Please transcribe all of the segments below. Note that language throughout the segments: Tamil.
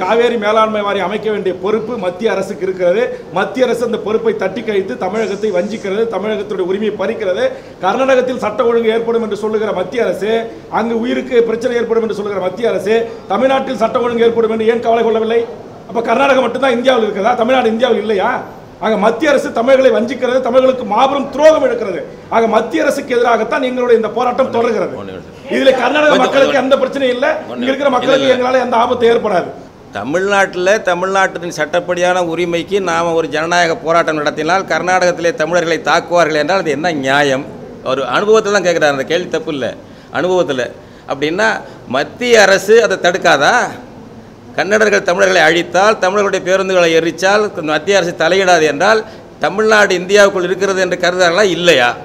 காவேரி மேலாண்மை வாரியம் அமைக்க வேண்டிய பொறுப்பு மத்திய அரசுக்கு இருக்கிறது. மத்திய அரசு அந்த பொறுப்பை தட்டி கழித்து தமிழகத்தை வஞ்சிக்கிறது தமிழகத்துடைய உரிமையை பறிக்கிறது. கர்நாடகத்தில் சட்ட ஒழுங்கு ஏற்படும் என்று சொல்லுகிற மத்திய அரசு அங்கு உயிருக்கு பிரச்சனை ஏற்படும் என்று சொல்லுகிற மத்திய அரசு தமிழ்நாட்டில் சட்ட ஒழுங்கு ஏற்படும் என்று ஏன் கவலை கொள்ளவில்லை? அப்ப கர்நாடகம் மட்டும்தான் இந்தியாவில் இருக்கிறதா தமிழ்நாடு இந்தியாவில் இல்லையா? ஆக மத்திய அரசு தமிழர்களை வஞ்சிக்கிறது தமிழர்களுக்கு மாபெரும் துரோகம் எடுக்கிறது. ஆக மத்திய அரசுக்கு எதிராகத்தான் எங்களுடைய இந்த போராட்டம் தொடர்கிறது. இதுல கர்நாடக மக்களுக்கு எந்த பிரச்சனையும் இல்லை. இங்க இருக்கிற மக்களுக்கு எங்களால எந்த ஆபத்து ஏற்படாது. தமிழ்நாட்டில் தமிழ்நாட்டின் சட்டப்படியான உரிமைக்கு நாம் ஒரு ஜனநாயக போராட்டம் நடத்தினால் கர்நாடகத்திலே தமிழர்களை தாக்குவார்கள் என்றால் அது என்ன நியாயம்? ஒரு அனுபவத்தில் தான் கேட்குறாரு அந்த கேள்வி தப்பு இல்லை. அனுபவத்தில். அப்படின்னா மத்திய அரசு அதை தடுக்காதா? கன்னடர்கள் தமிழர்களை அழித்தால் தமிழர்களுடைய பேருந்துகளை எரித்தால் மத்திய அரசு தலையிடாது என்றால் தமிழ்நாடு இந்தியாவுக்குள் இருக்கிறது என்று கருதுறாங்களா இல்லையா?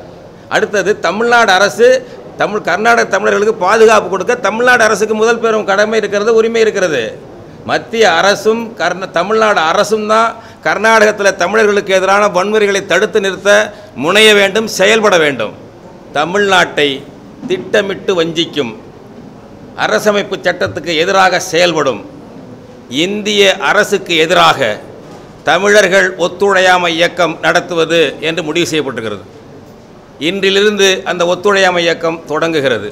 அடுத்தது தமிழ்நாடு அரசு தமிழ் கர்நாடக தமிழர்களுக்கு பாதுகாப்பு கொடுக்க தமிழ்நாடு அரசுக்கு முதல் பெரும் கடமை இருக்கிறது உரிமை இருக்கிறது. மத்திய அரசும் கர்ந தமிழ்நாடு அரசும் தான் கர்நாடகத்தில் தமிழர்களுக்கு எதிரான வன்முறைகளை தடுத்து நிறுத்த முனைய வேண்டும் செயல்பட வேண்டும். தமிழ்நாட்டை திட்டமிட்டு வஞ்சிக்கும். அரசமைப்பு சட்டத்துக்கு எதிராக செயல்படும். இந்திய அரசுக்கு எதிராக தமிழர்கள் ஒத்துழையாமை இயக்கம் நடத்துவது என்று முடிவு செய்யப்பட்டிருக்கிறது. இன்றிலிருந்து அந்த ஒத்துழையாமை இயக்கம் தொடங்குகிறது.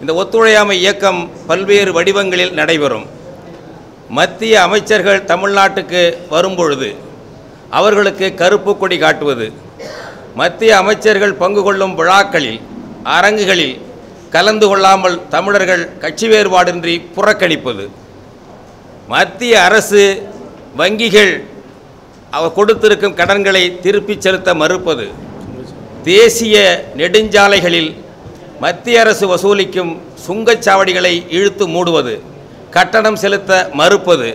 இந்த ஒத்துழையாமை இயக்கம் பல்வேறு வடிவங்களில் நடைபெறும். மத்திய அமைச்சர்கள் தமிழ்நாட்டுக்கு வரும்பொழுது அவர்களுக்கு கருப்பு கொடி காட்டுவது மத்திய அமைச்சர்கள் பங்கு கொள்ளும் விழாக்களில் அரங்குகளில் கலந்து கொள்ளாமல் தமிழர்கள் கட்சி வேறுபாடின்றி புறக்கணிப்பது மத்திய அரசு வங்கிகள் அவ கொடுத்திருக்கும் கடன்களை திருப்பிச் செலுத்த மறுப்பது தேசிய நெடுஞ்சாலைகளில் மத்திய அரசு வசூலிக்கும் சுங்கச்சாவடிகளை இழுத்து மூடுவது கட்டணம் செலுத்த மறுப்பது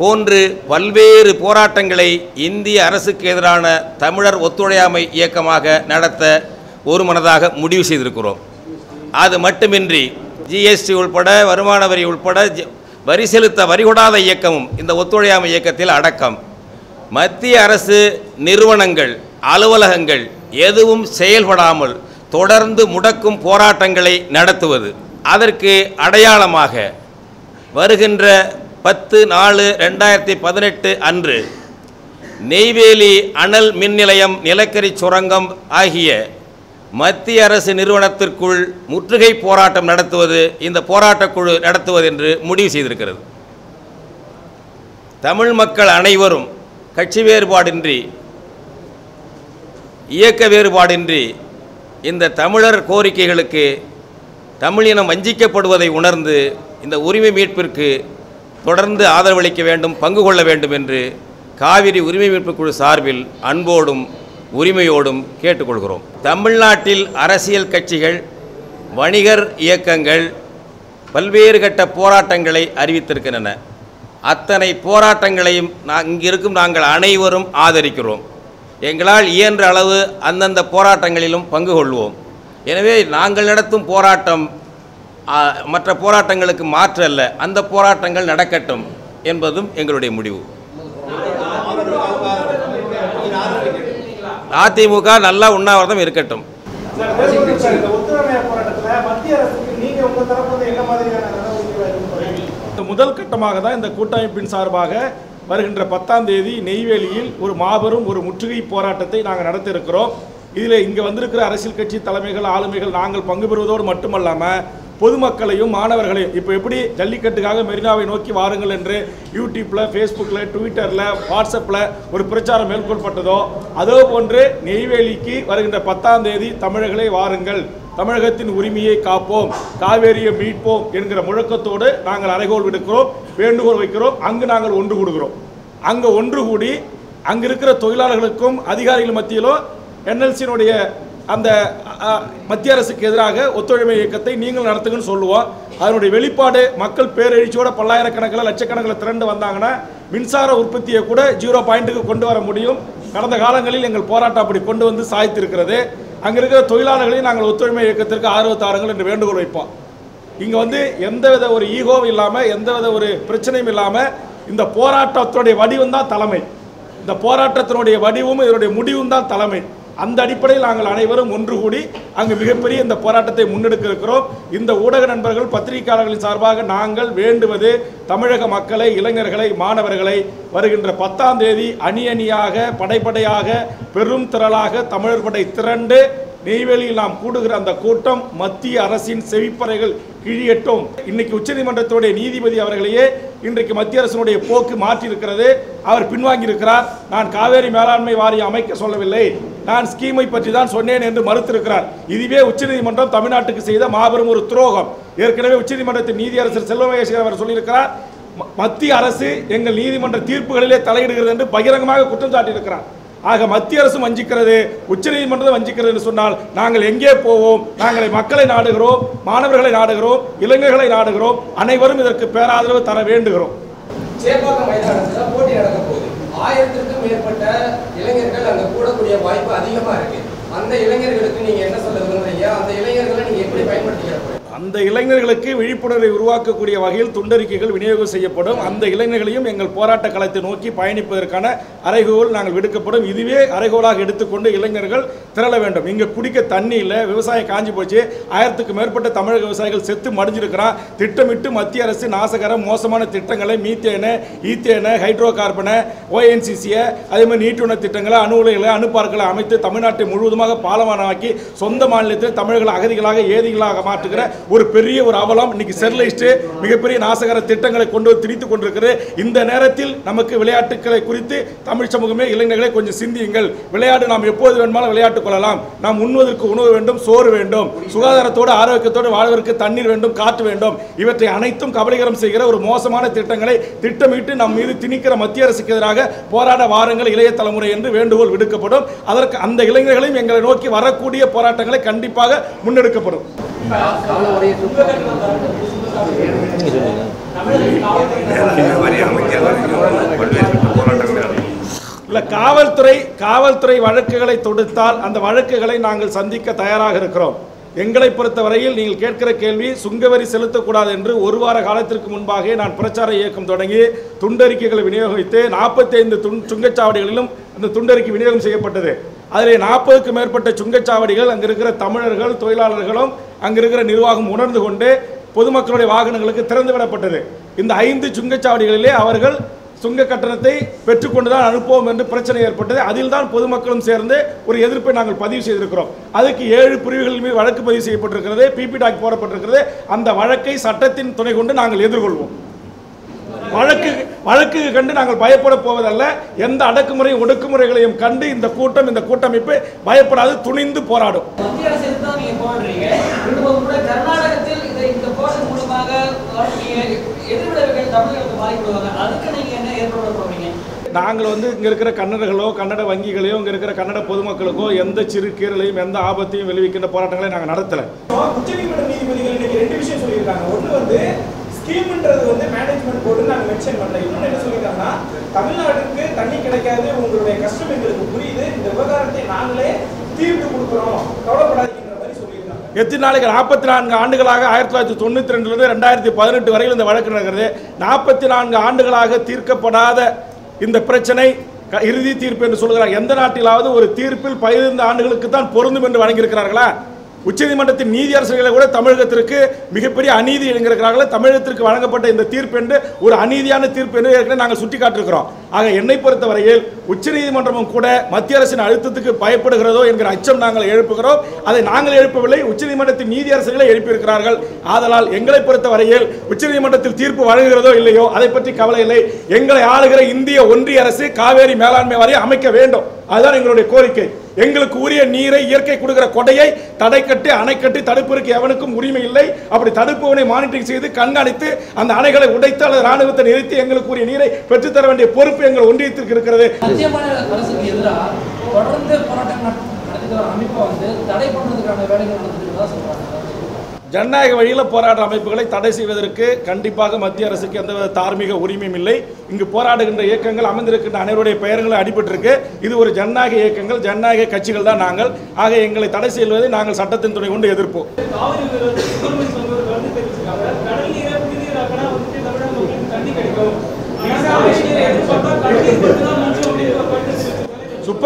போன்று பல்வேறு போராட்டங்களை இந்திய அரசுக்கு எதிரான தமிழர் ஒத்துழையாமை இயக்கமாக நடத்த ஒரு மனதாக முடிவு செய்திருக்கிறோம். அது மட்டுமின்றி ஜிஎஸ்டி உள்பட வருமான வரி உள்பட வரி செலுத்த வரிகொடாத இயக்கமும் இந்த ஒத்துழையாமை இயக்கத்தில் அடக்கம். மத்திய அரசு நிறுவனங்கள் அலுவலகங்கள் எதுவும் செயல்படாமல் தொடர்ந்து முடக்கும் போராட்டங்களை நடத்துவது அதற்கு அடையாளமாக வருகின்ற பத்து நாலு ரெண்டாயிரத்தி பதினெட்டு அன்று நெய்வேலி அனல் மின் நிலையம் நிலக்கரி சுரங்கம் ஆகிய மத்திய அரசு நிறுவனத்திற்குள் முற்றுகை போராட்டம் நடத்துவது இந்த போராட்டக் குழு நடத்துவது என்று முடிவு செய்திருக்கிறது. தமிழ் மக்கள் அனைவரும் கட்சி வேறுபாடின்றி இயக்க வேறுபாடின்றி இந்த தமிழர் கோரிக்கைகளுக்கு தமிழினம் வஞ்சிக்கப்படுவதை உணர்ந்து இந்த உரிமை மீட்பிற்கு தொடர்ந்து ஆதரவளிக்க வேண்டும் பங்கு கொள்ள வேண்டும் என்று காவிரி உரிமை மீட்பு குழு சார்பில் அன்போடும் உரிமையோடும் கேட்டுக்கொள்கிறோம். தமிழ்நாட்டில் அரசியல் கட்சிகள் வணிகர் இயக்கங்கள் பல்வேறு கட்ட போராட்டங்களை அறிவித்திருக்கின்றன. அத்தனை போராட்டங்களையும் நான் இங்கிருக்கும் நாங்கள் அனைவரும் ஆதரிக்கிறோம். எங்களால் இயன்ற அளவு அந்தந்த போராட்டங்களிலும் பங்கு கொள்வோம். எனவே நாங்கள் நடத்தும் போராட்டம் மற்ற போராட்டங்களுக்கு மாற்று அல்ல அந்த போராட்டங்கள் நடக்கட்டும் என்பதும் எங்களுடைய முடிவு. அதிமுக நல்லா உண்ணாவிரதம் இருக்கட்டும். இந்த முதல் கட்டமாக தான் இந்த கூட்டமைப்பின் சார்பாக வருகின்ற பத்தாம் தேதி நெய்வேலியில் ஒரு மாபெரும் ஒரு முற்றுகை போராட்டத்தை நாங்கள் நடத்திருக்கிறோம் இதில் இங்கே வந்திருக்கிற அரசியல் கட்சி தலைமைகள் ஆளுமைகள் நாங்கள் பங்கு பெறுவதோடு மட்டுமல்லாமல் பொதுமக்களையும் மாணவர்களையும் இப்போ எப்படி ஜல்லிக்கட்டுக்காக மெரினாவை நோக்கி வாருங்கள் என்று யூடியூப்பில் ஃபேஸ்புக்கில் ட்விட்டரில் வாட்ஸ்அப்பில் ஒரு பிரச்சாரம் மேற்கொள்ளப்பட்டதோ அதே போன்று நெய்வேலிக்கு வருகின்ற பத்தாம் தேதி தமிழர்களை வாருங்கள். தமிழகத்தின் உரிமையை காப்போம் காவேரியை மீட்போம் என்கிற முழக்கத்தோடு நாங்கள் அறைகோல் விடுக்கிறோம் வேண்டுகோள் வைக்கிறோம் அங்கு நாங்கள் ஒன்று கூடுகிறோம். அங்கே ஒன்று கூடி அங்கே இருக்கிற தொழிலாளர்களுக்கும் அதிகாரிகள் மத்தியிலும் என்எல்சியினுடைய அந்த மத்திய அரசுக்கு எதிராக ஒத்துழைமை இயக்கத்தை நீங்கள் நடத்துங்கன்னு சொல்லுவோம். அதனுடைய வெளிப்பாடு மக்கள் பேரெழுச்சியோட பல்லாயிரக்கணக்கில் லட்சக்கணக்கில் திரண்டு வந்தாங்கன்னா மின்சார உற்பத்தியை கூட ஜீரோ பாயிண்ட்டுக்கு கொண்டு வர முடியும். கடந்த காலங்களில் எங்கள் போராட்டம் அப்படி கொண்டு வந்து சாய்த்திருக்கிறது. அங்கே இருக்கிற தொழிலாளர்களையும் நாங்கள் ஒத்துழைமை இயக்கத்திற்கு ஆர்வ தாருங்கள் என்று வேண்டுகோள் வைப்போம். இங்கே வந்து எந்தவித ஒரு ஈகோவும் இல்லாமல் எந்தவித ஒரு பிரச்சனையும் இல்லாமல் இந்த போராட்டத்தினுடைய வடிவம் தான் தலைமை. இந்த போராட்டத்தினுடைய வடிவும் இதனுடைய முடிவும் தான் தலைமை. அந்த அடிப்படையில் நாங்கள் அனைவரும் ஒன்று கூடி அங்கு மிகப்பெரிய இந்த போராட்டத்தை முன்னெடுக்க இருக்கிறோம் இந்த ஊடக நண்பர்கள் பத்திரிகையாளர்களின் சார்பாக நாங்கள் வேண்டுவது தமிழக மக்களை இளைஞர்களை மாணவர்களை வருகின்ற பத்தாம் தேதி அணி அணியாக படைப்படையாக பெரும் திரளாக தமிழர் படை திரண்டு நெய்வேலியில் நாம் கூடுகிற அந்த கூட்டம் மத்திய அரசின் செவிப்பறைகள் கிழியட்டும். இன்னைக்கு உச்சநீதிமன்றத்துடைய நீதிபதி அவர்களையே இன்றைக்கு மத்திய அரசினுடைய போக்கு மாற்றியிருக்கிறது. அவர் பின்வாங்கி இருக்கிறார் நான் காவேரி மேலாண்மை வாரியம் அமைக்க சொல்லவில்லை. நான் ஸ்கீமை பற்றி தான் சொன்னேன் என்று மறுத்திருக்கிறார். இதுவே உச்சநீதிமன்றம் தமிழ்நாட்டுக்கு செய்த மாபெரும் ஒரு துரோகம். ஏற்கனவே உச்சநீதிமன்றத்தின் நீதியரசர் செல்வமகேஸ்வரர் அவர் சொல்லியிருக்கிறார் மத்திய அரசு எங்கள் நீதிமன்ற தீர்ப்புகளிலே தலையிடுகிறது என்று பகிரங்கமாக குற்றம் சாட்டியிருக்கிறார். ஆக மத்திய அரசு வஞ்சிக்கிறது உச்சநீதிமன்றம் வஞ்சிக்கிறது என்று சொன்னால் நாங்கள் எங்கே போவோம்? நாங்கள் மக்களை நாடுகிறோம் மாணவர்களை நாடுகிறோம் இளைஞர்களை நாடுகிறோம் அனைவரும் இதற்கு பேராதரவு தர வேண்டுகிறோம். ஆயிரத்திற்கும் மேற்பட்ட இளைஞர்கள் அங்க கூடக்கூடிய வாய்ப்பு அதிகமா இருக்கு. அந்த இளைஞர்களுக்கு நீங்க என்ன சொல்ல விரும்புறீங்க அந்த இளைஞர்களை நீங்க எப்படி பயன்படுத்திக்கிற போறீங்க அந்த இளைஞர்களுக்கு விழிப்புணர்வை உருவாக்கக்கூடிய வகையில் துண்டறிக்கைகள் விநியோகம் செய்யப்படும். அந்த இளைஞர்களையும் எங்கள் போராட்ட களத்தை நோக்கி பயணிப்பதற்கான அறைகோல் நாங்கள் விடுக்கப்படும். இதுவே அறைகோலாக எடுத்துக்கொண்டு இளைஞர்கள் திரள வேண்டும். இங்கே குடிக்க தண்ணி இல்லை விவசாயம் காஞ்சி போச்சு. ஆயிரத்துக்கு மேற்பட்ட தமிழக விவசாயிகள் செத்து மடிஞ்சிருக்கிறான். திட்டமிட்டு மத்திய அரசு நாசகர மோசமான திட்டங்களை மீத்தேனு ஈத்தேனு ஹைட்ரோ கார்பனை ஓஎன்சிசியை அதே மாதிரி நீட்டுண திட்டங்களை அணு உலைகளை அணுப்பார்களை அமைத்து தமிழ்நாட்டை முழுவதுமாக பாலமானமாக்கி சொந்த மாநிலத்தில் தமிழர்கள் அகதிகளாக ஏதிகளாக மாற்றுகிற ஒரு பெரிய ஒரு அவலம் இன்னைக்கு ஸ்டெர்லைஸ்ட் மிகப்பெரிய நாசகர திட்டங்களை கொண்டு வந்து திணித்து கொண்டிருக்கிறது. இந்த நேரத்தில் நமக்கு விளையாட்டுகளை குறித்து தமிழ் சமூகமே இளைஞர்களை கொஞ்சம் சிந்தியுங்கள். விளையாட்டு நாம் எப்போது வேண்டுமானாலும் விளையாட்டுக் கொள்ளலாம். நாம் உண்ணுவதற்கு உணவு வேண்டும் சோறு வேண்டும். சுகாதாரத்தோடு ஆரோக்கியத்தோடு வாழ்வதற்கு தண்ணீர் வேண்டும் காற்று வேண்டும். இவற்றை அனைத்தும் கபலீகரம் செய்கிற ஒரு மோசமான திட்டங்களை திட்டமிட்டு நம் மீது திணிக்கிற மத்திய அரசுக்கு எதிராக போராட வாருங்கள் இளைய தலைமுறை என்று வேண்டுகோள் விடுக்கப்படும். அதற்கு அந்த இளைஞர்களையும் எங்களை நோக்கி வரக்கூடிய போராட்டங்களை கண்டிப்பாக முன்னெடுக்கப்படும். இல்லை காவல்துறை காவல்துறை வழக்குகளை தொடுத்தால் அந்த வழக்குகளை நாங்கள் சந்திக்க தயாராக இருக்கிறோம். எங்களை பொறுத்தவரையில் நீங்கள் கேட்கிற கேள்வி சுங்கவரி செலுத்தக்கூடாது என்று ஒரு வார காலத்திற்கு முன்பாகவே நான் பிரச்சார இயக்கம் தொடங்கி துண்டறிக்கைகளை விநியோகித்து நாற்பத்தைந்து துண் சுங்கச்சாவடிகளிலும் அந்த துண்டறிக்கை விநியோகம் செய்யப்பட்டது. அதில் நாற்பதுக்கும் மேற்பட்ட சுங்கச்சாவடிகள் அங்கே இருக்கிற தமிழர்கள் தொழிலாளர்களும் அங்கே இருக்கிற நிர்வாகம் உணர்ந்து கொண்டு பொதுமக்களுடைய வாகனங்களுக்கு திறந்து விடப்பட்டது. இந்த ஐந்து சுங்கச்சாவடிகளிலே அவர்கள் சுங்க கட்டணத்தை பெற்றுக்கொண்டு தான் அனுப்புவோம் என்று பிரச்சனை ஏற்பட்டது. அதில் தான் பொதுமக்களும் சேர்ந்து ஒரு எதிர்ப்பை நாங்கள் பதிவு செய்திருக்கிறோம். அதுக்கு ஏழு பிரிவுகள் மீது வழக்கு பதிவு செய்யப்பட்டிருக்கிறது பிபி டாக் போடப்பட்டிருக்கிறது. அந்த வழக்கை சட்டத்தின் துணை கொண்டு நாங்கள் எதிர்கொள்வோம். வழக்கு வழக்கு கண்டு நாங்கள் பயப்பட போவதல்ல. எந்த அடக்குமுறையும் ஒடுக்குமுறைகளையும் கண்டு இந்த கூட்டம் இந்த கூட்டமைப்பு பயப்படாது துணிந்து போராடும். மத்திய அரசு தான் நீங்க போடுறீங்க இன்னும் கூட கர்நாடகத்தில் இதை இந்த போர்ஷன் மூலமாக வரக்கூடிய எதிர்விளைவுகள் தமிழர்களுக்கு பாதிப்படுவாங்க அதுக்கு நீங்க என்ன ஏற்பட போறீங்க? நாங்கள் வந்து இங்கே இருக்கிற கன்னடர்களோ கன்னட வங்கிகளையோ இங்கே இருக்கிற கன்னட பொதுமக்களுக்கோ எந்த சிறு கீரலையும் எந்த ஆபத்தையும் விளைவிக்கின்ற போராட்டங்களை நாங்கள் நடத்தலை. உச்சநீதிமன்ற நீதிபதிகள் இன்னைக்கு ரெண்டு விஷயம் சொல்லியிருக்காங்க. ஒன்று வந்து ஸ்கீம்ன்றது வந்து மேனேஜ்மெண்ட் போர்டு நாங்கள் மென்ஷன் பண்ணல. இன்னொன்று என்ன சொல்லியிருக்காங்கன்னா தமிழ்நாட்டுக்கு தண்ணி கிடைக்காது உங்களுடைய கஷ்டம் எங்களுக்கு புரியுது. இந்த விவகாரத்தை நாங்களே தீர்த்து கொடுக்குறோம். சொல்லியிருக்காங்க எத்தனை நாளைக்கு நாற்பத்தி நான்கு ஆண்டுகளாக ஆயிரத்தி தொள்ளாயிரத்தி தொண்ணூற்றி ரெண்டுலேருந்து ரெண்டாயிரத்தி பதினெட்டு வரையில் இந்த வழக்கு நடக்கிறது. நாற்பத்தி நான்கு ஆண்டுகளாக தீர்க்கப்படாத இந்த பிரச்சனை க- இறுதி தீர்ப்பு என்று சொல்கிறார். எந்த நாட்டிலாவது ஒரு தீர்ப்பில் பதினைந்து ஆண்டுகளுக்கு தான் பொருந்தும் என்று வழங்கியிருக்கிறார்களா? உச்சநீதிமன்றத்தின் நீதியரசர்களை கூட தமிழகத்திற்கு மிகப்பெரிய அநீதி இழந்திருக்கிறார்கள் தமிழகத்திற்கு வழங்கப்பட்ட இந்த தீர்ப்பு என்று ஒரு அநீதியான தீர்ப்பு என்று ஏற்கனவே நாங்கள் சுட்டிக்காட்டிருக்கிறோம். ஆக என்னை பொறுத்தவரையில் உச்சநீதிமன்றமும் கூட மத்திய அரசின் அழுத்தத்துக்கு பயப்படுகிறதோ என்கிற அச்சம் நாங்கள் எழுப்புகிறோம். அதை நாங்கள் எழுப்பவில்லை உச்சநீதிமன்றத்தின் நீதியரசர்களை எழுப்பியிருக்கிறார்கள். ஆதலால் எங்களை பொறுத்தவரையில் உச்சநீதிமன்றத்தில் தீர்ப்பு வழங்குகிறதோ இல்லையோ அதை பற்றி கவலை இல்லை. எங்களை ஆளுகிற இந்திய ஒன்றிய அரசு காவேரி மேலாண்மை வாரியம் அமைக்க வேண்டும். அதுதான் எங்களுடைய கோரிக்கை. எங்களுக்கு உரிய நீரை இயற்கை கொடுக்கிற கொடையை தடை கட்டி அணை கட்டி தடுப்பதற்கு எவனுக்கும் உரிமை இல்லை. அப்படி தடுப்பவனை மானிட்டரிங் செய்து கண்காணித்து அந்த அணைகளை உடைத்து அல்லது ராணுவத்தை நிறுத்தி எங்களுக்கு உரிய நீரை பெற்றுத்தர வேண்டிய பொறுப்பு எங்கள் ஒன்றியத்திற்கு இருக்கிறது. தொடர்ந்து போராட்டம் அமைப்பை வந்து தடை பண்றதுக்கான வேலைகள் நடந்துட்டு தான் சொல்றாங்க. ஜனநாயக வழியில் போராடுற அமைப்புகளை தடை செய்வதற்கு கண்டிப்பாக மத்திய அரசுக்கு எந்தவித தார்மீக உரிமையும் இல்லை. இங்கு போராடுகின்ற இயக்கங்கள் அமைந்திருக்கின்ற அனைவருடைய பெயர்களை அடிபட்டிருக்கு. இது ஒரு ஜனநாயக இயக்கங்கள் ஜனநாயக கட்சிகள் தான் நாங்கள். ஆக எங்களை தடை செய்வதை நாங்கள் சட்டத்தின் துணை கொண்டு எதிர்ப்போம். காவிரி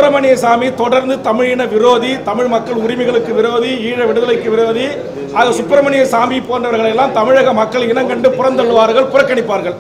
சுப்பிரமணிய சாமி தொடர்ந்து தமிழின விரோதி தமிழ் மக்கள் உரிமைகளுக்கு விரோதி ஈழ விடுதலைக்கு விரோதி. ஆக சுப்பிரமணிய சாமி போன்றவர்களை எல்லாம் தமிழக மக்கள் இனங்கண்டு புறந்தள்ளுவார்கள் புறக்கணிப்பார்கள்.